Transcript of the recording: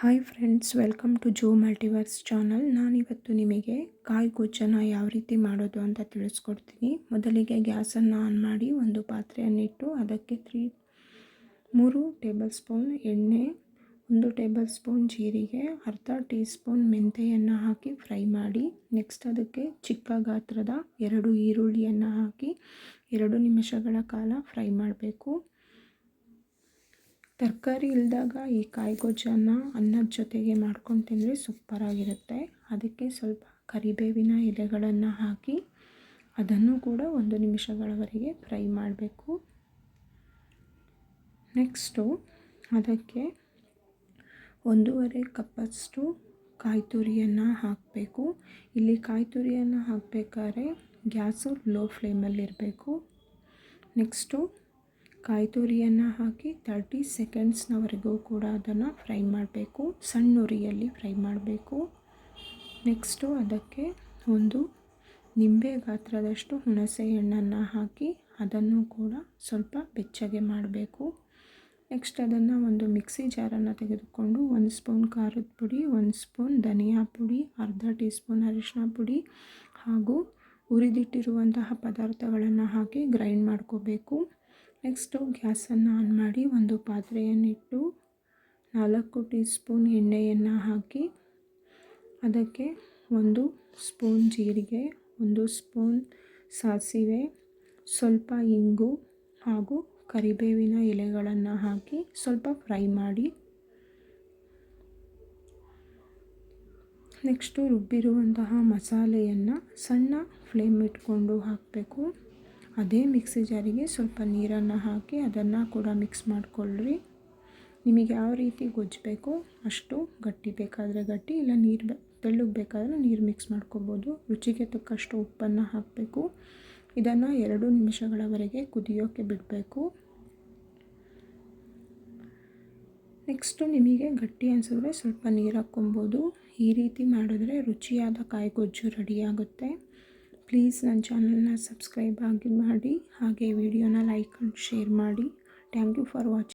Hi friends welcome to Jo multiverse channel ನಾನಿವತ್ತು ನಿಮಗೆ ಕಾಯಿ ಗೊಜ್ಜನ್ನು ಯಾವ ರೀತಿ ಮಾಡೋದು ಅಂತ ತಿಳಿಸ್ಕೊಡ್ತೀನಿ. ಮೊದಲಿಗೆ ಗ್ಯಾಸನ್ನು ಆನ್ ಮಾಡಿ ಒಂದು ಪಾತ್ರೆಯನ್ನಿಟ್ಟು ಅದಕ್ಕೆ ತ್ರೀ, ಮೂರು ಟೇಬಲ್ ಸ್ಪೂನ್ ಎಣ್ಣೆ, ಒಂದು ಟೇಬಲ್ ಸ್ಪೂನ್ ಜೀರಿಗೆ, ಅರ್ಧ ಟೀ ಸ್ಪೂನ್ ಮೆಂತೆಯನ್ನು ಹಾಕಿ ಫ್ರೈ ಮಾಡಿ, ನೆಕ್ಸ್ಟ್ ಅದಕ್ಕೆ ಚಿಕ್ಕ ಗಾತ್ರದ ಎರಡು ಈರುಳ್ಳಿಯನ್ನು ಹಾಕಿ ಎರಡು ನಿಮಿಷಗಳ ಕಾಲ ಫ್ರೈ ಮಾಡಬೇಕು. ತರಕಾರಿ ಇಲ್ದಾಗ ಈ ಕಾಯಿಗೊಜ್ಜನ್ನು ಅನ್ನದ ಜೊತೆಗೆ ಮಾಡ್ಕೊಂಡು ತಿಂದರೆ ಸೂಪರಾಗಿರುತ್ತೆ. ಅದಕ್ಕೆ ಸ್ವಲ್ಪ ಕರಿಬೇವಿನ ಎಲೆಗಳನ್ನು ಹಾಕಿ ಅದನ್ನು ಕೂಡ ಒಂದು ನಿಮಿಷಗಳವರೆಗೆ ಫ್ರೈ ಮಾಡಬೇಕು. ನೆಕ್ಸ್ಟು ಅದಕ್ಕೆ ಒಂದೂವರೆ ಕಪ್ಪಷ್ಟು ಕಾಯಿ ತುರಿಯನ್ನು ಹಾಕಬೇಕು. ಇಲ್ಲಿ ಕಾಯಿ ತುರಿಯನ್ನು ಹಾಕಬೇಕಾದ್ರೆ ಗ್ಯಾಸು ಲೋ ಫ್ಲೇಮಲ್ಲಿರಬೇಕು. ನೆಕ್ಸ್ಟು ಕಾಯಿ ತುರಿಯನ್ನು ಹಾಕಿ ತರ್ಟಿ ಸೆಕೆಂಡ್ಸ್ನವರೆಗೂ ಕೂಡ ಅದನ್ನು ಫ್ರೈ ಮಾಡಬೇಕು. ಸಣ್ಣ ಉರಿಯಲ್ಲಿ ಫ್ರೈ ಮಾಡಬೇಕು. ನೆಕ್ಸ್ಟು ಅದಕ್ಕೆ ಒಂದು ನಿಂಬೆ ಗಾತ್ರದಷ್ಟು ಹುಣಸೆ ಹಣ್ಣನ್ನು ಹಾಕಿ ಅದನ್ನು ಕೂಡ ಸ್ವಲ್ಪ ಬೆಚ್ಚಗೆ ಮಾಡಬೇಕು. ನೆಕ್ಸ್ಟ್ ಅದನ್ನು ಒಂದು ಮಿಕ್ಸಿ ಜಾರನ್ನು ತೆಗೆದುಕೊಂಡು ಒಂದು ಸ್ಪೂನ್ ಖಾರದ ಪುಡಿ, ಒಂದು ಸ್ಪೂನ್ ಧನಿಯಾ ಪುಡಿ, ಅರ್ಧ ಟೀ ಸ್ಪೂನ್ ಅರಿಶಿನ ಪುಡಿ ಹಾಗೂ ಹುರಿದಿಟ್ಟಿರುವಂತಹ ಪದಾರ್ಥಗಳನ್ನು ಹಾಕಿ ಗ್ರೈಂಡ್ ಮಾಡ್ಕೋಬೇಕು. ನೆಕ್ಸ್ಟು ಗ್ಯಾಸನ್ನು ಆನ್ ಮಾಡಿ ಒಂದು ಪಾತ್ರೆಯನ್ನಿಟ್ಟು ನಾಲ್ಕು ಟೀ ಸ್ಪೂನ್ ಎಣ್ಣೆಯನ್ನು ಹಾಕಿ ಅದಕ್ಕೆ ಒಂದು ಸ್ಪೂನ್ ಜೀರಿಗೆ, ಒಂದು ಸ್ಪೂನ್ ಸಾಸಿವೆ, ಸ್ವಲ್ಪ ಇಂಗು ಹಾಗೂ ಕರಿಬೇವಿನ ಎಲೆಗಳನ್ನು ಹಾಕಿ ಸ್ವಲ್ಪ ಫ್ರೈ ಮಾಡಿ. ನೆಕ್ಸ್ಟು ರುಬ್ಬಿರುವಂತಹ ಮಸಾಲೆಯನ್ನು ಸಣ್ಣ ಫ್ಲೇಮ್ ಇಟ್ಕೊಂಡು ಹಾಕಬೇಕು. ಅದೇ ಮಿಕ್ಸಿ ಜಾರಿಗೆ ಸ್ವಲ್ಪ ನೀರನ್ನು ಹಾಕಿ ಅದನ್ನು ಕೂಡ ಮಿಕ್ಸ್ ಮಾಡಿಕೊಳ್ಳ್ರಿ ನಿಮಗೆ ಯಾವ ರೀತಿ ಗೊಜ್ಜಬೇಕು ಅಷ್ಟು ಗಟ್ಟಿ ಬೇಕಾದರೆ ಗಟ್ಟಿ, ಇಲ್ಲ ನೀರು ತೆಳ್ಳಗೆ ಬೇಕಾದರೆ ನೀರು ಮಿಕ್ಸ್ ಮಾಡ್ಕೋಬೋದು. ರುಚಿಗೆ ತಕ್ಕಷ್ಟು ಉಪ್ಪನ್ನು ಹಾಕಬೇಕು. ಇದನ್ನು ಎರಡು ನಿಮಿಷಗಳವರೆಗೆ ಕುದಿಯೋಕ್ಕೆ ಬಿಡಬೇಕು. ನೆಕ್ಸ್ಟು ನಿಮಗೆ ಗಟ್ಟಿ ಅನಿಸಿದ್ರೆ ಸ್ವಲ್ಪ ನೀರು ಹಾಕ್ಕೊಬೋದು. ಈ ರೀತಿ ಮಾಡಿದ್ರೆ ರುಚಿಯಾದ ಕಾಯಿ ಗೊಜ್ಜು ರೆಡಿಯಾಗುತ್ತೆ ಪ್ಲೀಸ್ ನನ್ನ ಚಾನಲ್ನ ಸಬ್ಸ್ಕ್ರೈಬ್ ಆಗಿ ಮಾಡಿ ಹಾಗೆ ವಿಡಿಯೋನ ಲೈಕ್ ಆ್ಯಂಡ್ ಶೇರ್ ಮಾಡಿ. Thank you for watching